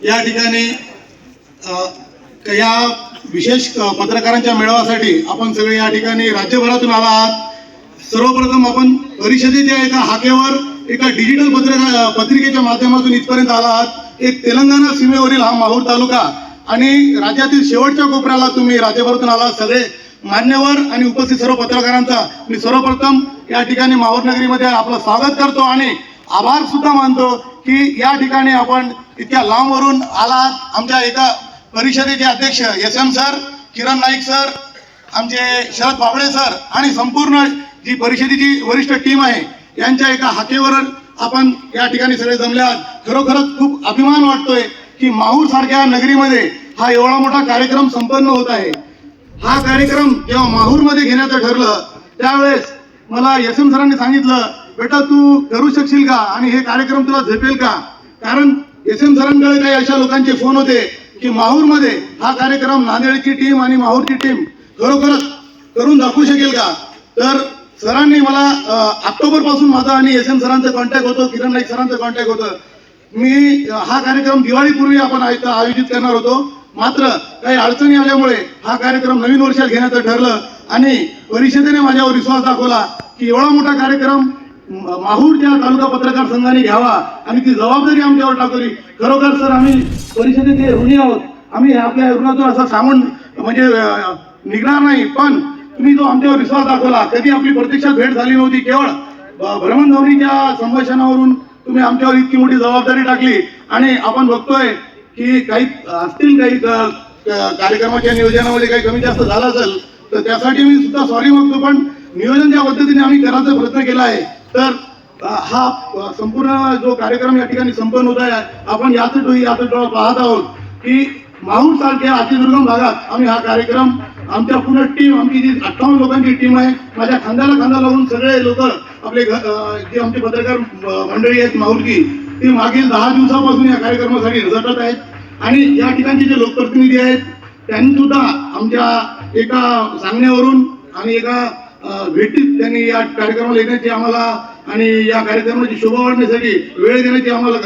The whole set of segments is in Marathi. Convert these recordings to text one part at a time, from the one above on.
या ठिकाणी या विशेष पत्रकारांच्या मेळाव्यासाठी आपण सगळे या ठिकाणी राज्यभरातून आला आहात. सर्वप्रथम आपण परिषदेच्या एका हाकेवर एका डिजिटल पत्रका पत्रिकेच्या माध्यमातून इथपर्यंत आला आहात. एक तेलंगणा सीमेवरील हा माहूर तालुका आणि राज्यातील शेवटच्या कोपऱ्याला तुम्ही राज्यभरातून आला सगळे मान्यवर आणि उपस्थित सर्व पत्रकारांचा मी सर्वप्रथम या ठिकाणी माहूर नगरीमध्ये आपलं स्वागत करतो आणि आभार सुद्धा मानतो की या ठिकाणी आपण इतक्या लांबवरून आलात. आमच्या एका परिषदेचे अध्यक्ष S M sir Kiran Naik sir आमचे शरद बाबळे सर आणि संपूर्ण जी परिषदेची वरिष्ठ टीम आहे यांच्या एका हाकेवर आपण या ठिकाणी सगळे जमले आहात. खरोखरच खूप अभिमान वाटतोय की माहूर सारख्या नगरीमध्ये हा एवढा मोठा कार्यक्रम संपन्न होत आहे. हा कार्यक्रम जेव्हा माहूरमध्ये घेण्याचं ठरलं त्यावेळेस मला एस एम सरांनी सांगितलं बेटा तू करू शकशील का? आणि हे कार्यक्रम तुला झेपेल का? कारण एस एम सरांकडे काही अशा लोकांचे फोन होते की माहूरमध्ये हा कार्यक्रम नांदेडची टीम आणि माहूरची टीम खरोखरच करून दाखवू शकेल का? तर सरांनी मला ऑक्टोबरपासून माझा आणि एस एम सरांचं कॉन्टॅक्ट होतं किरण नाईक सरांचं कॉन्टॅक्ट होतं. मी हा कार्यक्रम दिवाळीपूर्वी आपण आयोजित करणार होतो. मात्र काही अडचणी आल्यामुळे हा कार्यक्रम नवीन वर्षात घेण्याचं ठरलं आणि परिषदेने माझ्यावर विश्वास दाखवला की एवढा मोठा कार्यक्रम माहूरच्या तालुका पत्रकार संघाने घ्यावा. आणि ती जबाबदारी आमच्यावर टाकली. खरोखर सर आम्ही परिषदेचे ऋणी आहोत. आम्ही आपल्या ऋणातून असा सामान म्हणजे निघणार नाही. पण तुम्ही जो आमच्यावर विश्वास दाखवला कधी आपली प्रत्यक्षात भेट झाली नव्हती केवळ भ्रमणध्वनीच्या संभाषणावरून तुम्ही आमच्यावर इतकी मोठी जबाबदारी टाकली. आणि आपण बघतोय की काही असतील काही कार्यक्रमाच्या नियोजनामध्ये काही कमी जास्त झालं असेल तर त्यासाठी मी सुद्धा सॉरी मागतो. पण नियोजन ज्या पद्धतीने आम्ही करायचा प्रयत्न केला आहे तर हा संपूर्ण जो कार्यक्रम या ठिकाणी संपन्न होत आहे आपण याच डोळी याच डोळा पाहत आहोत की माहूर सारख्या अतिदुर्गम भागात आम्ही हा कार्यक्रम आमच्या पूर्ण टीम आमची जी अठ्ठावन्न लोकांची टीम आहे माझ्या खांद्याला खांदा लावून सगळे लोक आपले घ- जे आमचे पत्रकार मंडळी आहेत माहुरकी ती मागील दहा दिवसापासून या कार्यक्रमासाठी झटत आहेत. आणि या ठिकाणचे जे लोकप्रतिनिधी आहेत त्यांनी सुद्धा आमच्या एका सांगण्यावरून आणि एका भेटीत त्यांनी या कार्यक्रमाला येण्याची आम्हाला आणि या कार्यक्रमाची शोभा वाढण्यासाठी वेळ देण्याची आम्हाला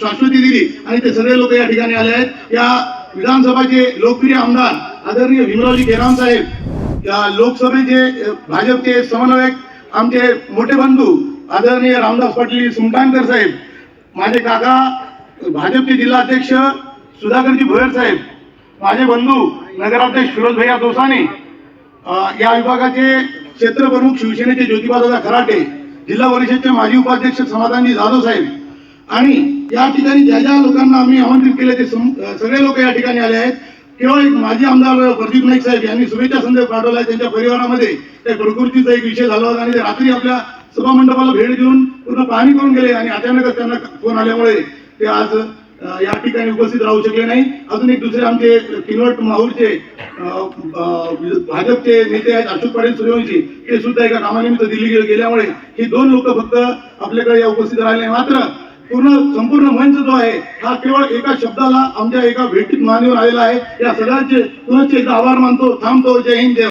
शाश्वती दिली. आणि ते सगळे लोक या ठिकाणी आले आहेत. या विधानसभाचे लोकप्रिय आमदार आदरणीय भीमरावजी खेराम साहेब या लोकसभेचे भाजपचे समन्वयक आमचे मोठे बंधू आदरणीय रामदास पाटील सुमटाणकर साहेब माझे काका भाजपचे जिल्हाध्यक्ष सुधाकरजी भोयर साहेब माझे बंधू नगराध्यक्ष फिरोज भैया दोसाने या विभागाचे क्षेत्र प्रमुख शिवसेनेचे ज्योतिबादादा खराटे जिल्हा परिषदचे माजी उपाध्यक्ष समाधानजी जाधव साहेब. आणि या ठिकाणी ज्या ज्या लोकांना आम्ही आमंत्रित केले ते सगळे लोक या ठिकाणी आले आहेत. केवळ एक माजी आमदार प्रदीप नाईक साहेब यांनी शुभेच्छा संदेश पाठवला आहे. त्यांच्या परिवारामध्ये त्या प्रकृतीचा एक विषय झाला होता आणि ते रात्री आपल्या सभामंडपाला भेट देऊन पूर्ण पाहणी करून गेले आणि अचानकच त्यांना फोन आल्यामुळे ते आज या ठिकाणी उपस्थित राहू शकले नाही. अजून एक दुसरे आमचे किनवट माहूरचे भाजपचे नेते आहेत अशोक पाटील सूर्यवंशी ते सुद्धा एका कामानिमित्त दिल्ली गेल्यामुळे ही दोन लोक फक्त आपल्याकडे या उपस्थित राहिले. मात्र पूर्ण संपूर्ण मंच जो आहे हा केवळ एका शब्दाला आमच्या एका भेटीत मानेवर आलेला आहे. या सगळ्यांचे पुनश्च एकदा आभार मानतो. थांबतो. जय हिंद जय